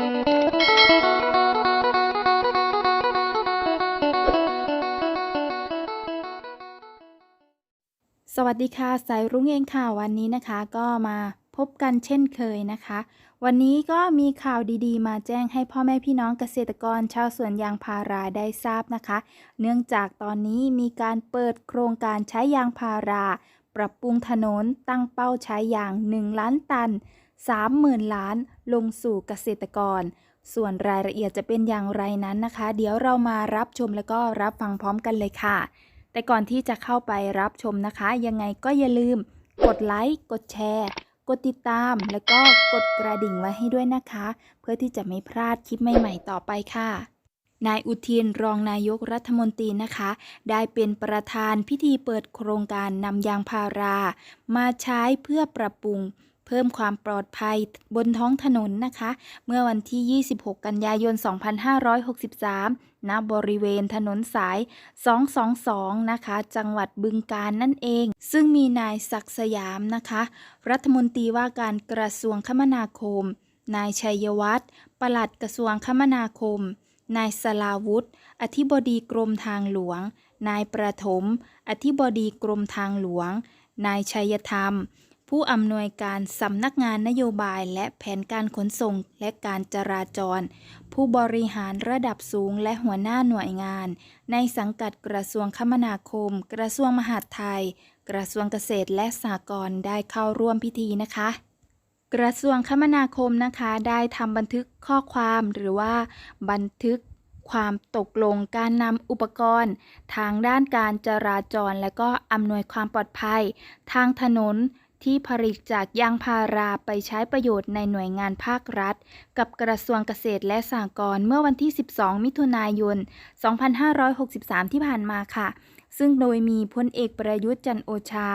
สวัสดีค่ะสายรุ้งเองค่ะวันนี้นะคะก็มาพบกันเช่นเคยนะคะ วันนี้ก็มีข่าวดีๆ มาแจ้งให้พ่อแม่พี่น้องเกษตรกรชาวสวนยางพาราได้ทราบนะคะ เนื่องจากตอนนี้มีการเปิดโครงการใช้ยางพารา ปรับปรุงถนนตั้งเป้าใช้ยาง 1 ล้านตัน 30,000 ล้านลงสู่เกษตรกร ส่วนรายละเอียดจะเป็นอย่างไรนั้นนะคะ เดี๋ยวเรามารับชมแล้วก็รับฟังพร้อมกันเลยค่ะ แต่ก่อนที่จะเข้าไปรับชมนะคะ ยังไงก็อย่าลืม กดไลค์กดแชร์กดติดตามแล้วก็กดกระดิ่งไว้ให้ด้วยนะคะ เพื่อที่จะไม่พลาดคลิปใหม่ๆต่อไปค่ะ นายอุทินรองนายกรัฐมนตรีนะคะ ได้เป็นประธานพิธีเปิดโครงการนำยางพารา มาใช้เพื่อปรับปรุง เพิ่มความปลอดภัยบนท้องถนนนะคะ เมื่อวันที่ 26 กันยายน 2563 ณ บริเวณถนนสาย 222 นะคะ จังหวัดบึงกาฬนั่นเอง ซึ่งมีนายศักดิ์สยามนะคะ รัฐมนตรีว่าการกระทรวงคมนาคม นายชัยวัฒน์ปลัดกระทรวงคมนาคม นายสลาวุฒิอธิบดีกรมทางหลวง นายประถม อธิบดีกรมทางหลวง นายชัยธรรม ผู้อำนวยการสำนักงานนโยบายและแผนการขนส่งและการจราจร ผู้บริหารระดับสูงและหัวหน้าหน่วยงาน ในสังกัดกระทรวงคมนาคม กระทรวงมหาดไทย กระทรวงเกษตรและสหกรณ์ได้เข้าร่วมพิธีนะคะกระทรวงคมนาคมนะคะได้ทำบันทึกข้อความหรือว่า บันทึกความตกลงการนำอุปกรณ์ ทางด้านการจราจร และก็อำนวยความปลอดภัย ทางถนน ที่ผลิตจากยางพาราไปใช้ประโยชน์ในหน่วยงานภาครัฐ กับกระทรวงเกษตรและสหกรณ์เมื่อวันที่ 12 มิถุนายน 2563 ที่ผ่านมาค่ะ ซึ่งโดยมีพลเอกประยุทธ์จันโอชา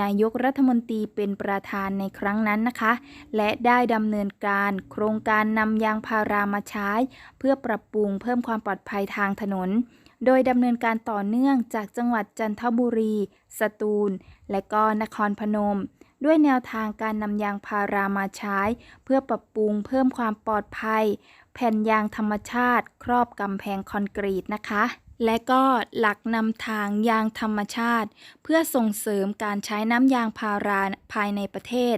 นายกรัฐมนตรีเป็นประธานในครั้งนั้นนะคะ และได้ดำเนินการโครงการนำยางพารามาใช้ เพื่อปรับปรุงเพิ่มความปลอดภัยทางถนนโดยดำเนินการต่อเนื่องจากจังหวัดจันทบุรี สตูล และก็นครพนม ด้วยแนวทางการนำยางพารามาใช้ เพื่อปรับปรุงเพิ่มความปลอดภัย แผ่นยางธรรมชาติ ครอบกำแพงคอนกรีตนะคะ และก็หลักนำทางยางธรรมชาติ เพื่อส่งเสริมการใช้น้ำยางพาราภายในประเทศ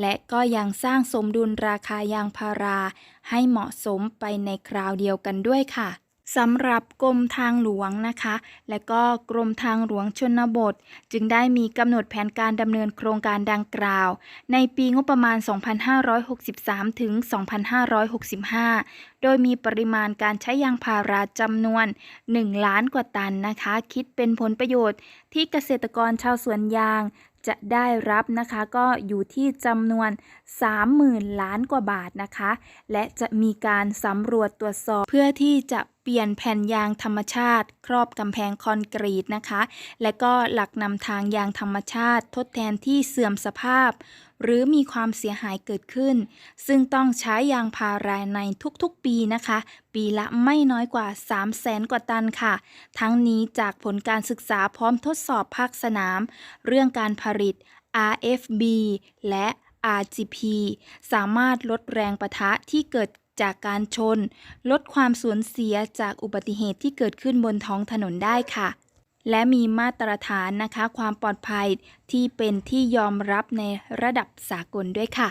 และก็ยังสร้างสมดุลราคายางพารา ให้เหมาะสมไปในคราวเดียวกันด้วยค่ะ สำหรับกรมทางหลวงนะคะ และก็กรมทางหลวงชนบท จึงได้มีกำหนดแผนการดำเนินโครงการดังกล่าว ในปีงบประมาณ 2563 ถึง 2565 โดยมีปริมาณการใช้ยางพาราจำนวน 1 ล้านกว่าตันนะคะ คิดเป็นผลประโยชน์ที่เกษตรกรชาวสวนยาง จะได้รับนะคะก็อยู่ที่จำนวน 30,000 ล้านกว่าบาทนะคะ และจะมีการสำรวจตรวจสอบเพื่อที่จะเปลี่ยนแผ่นยางธรรมชาติ ครอบกำแพงคอนกรีตนะคะ และก็หลักนำทางยางธรรมชาติ ทดแทนที่เสื่อมสภาพ หรือมีความเสียหายเกิดขึ้น ซึ่งต้องใช้ยางพาราในทุกๆปีนะคะ ปีละไม่น้อยกว่า 3 0 0แสนกว่าตันค่ะ ทั้งนี้จากผลการศึกษาพร้อมทดสอบภาคสนาม เรื่องการผลิต RFB และ RGP สามารถลดแรงประทะที่เกิดจากการชน ลดความสูญเสียจากอุบัติเหตุที่เกิดขึ้นบนท้องถนนได้ค่ะ และมีมาตรฐานนะคะความปลอดภัยที่เป็นที่ยอมรับในระดับสากลด้วยค่ะ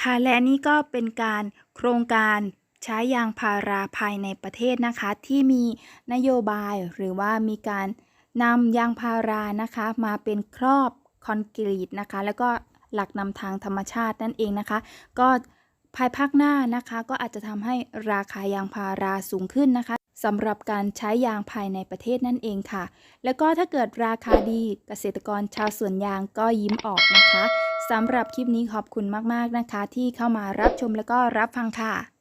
ค่ะและนี่ก็เป็นการโครงการใช้ยางพาราภายในประเทศนะคะ ที่มีนโยบายหรือว่ามีการนำยางพารานะคะ มาเป็นครอบคอนกรีตนะคะ แล้วก็หลักนำทางธรรมชาตินั่นเองนะคะ ก็ภายภาคหน้านะคะ ก็อาจจะทำให้ราคายางพาราสูงขึ้นนะคะ สำหรับการใช้ยางภายในประเทศนั่นเองค่ะ แล้วก็ถ้าเกิดราคาดีเกษตรกรชาวสวนยางก็ยิ้มออกนะคะสำหรับคลิปนี้ขอบคุณมากๆนะคะ ที่เข้ามารับชมแล้วก็รับฟังค่ะ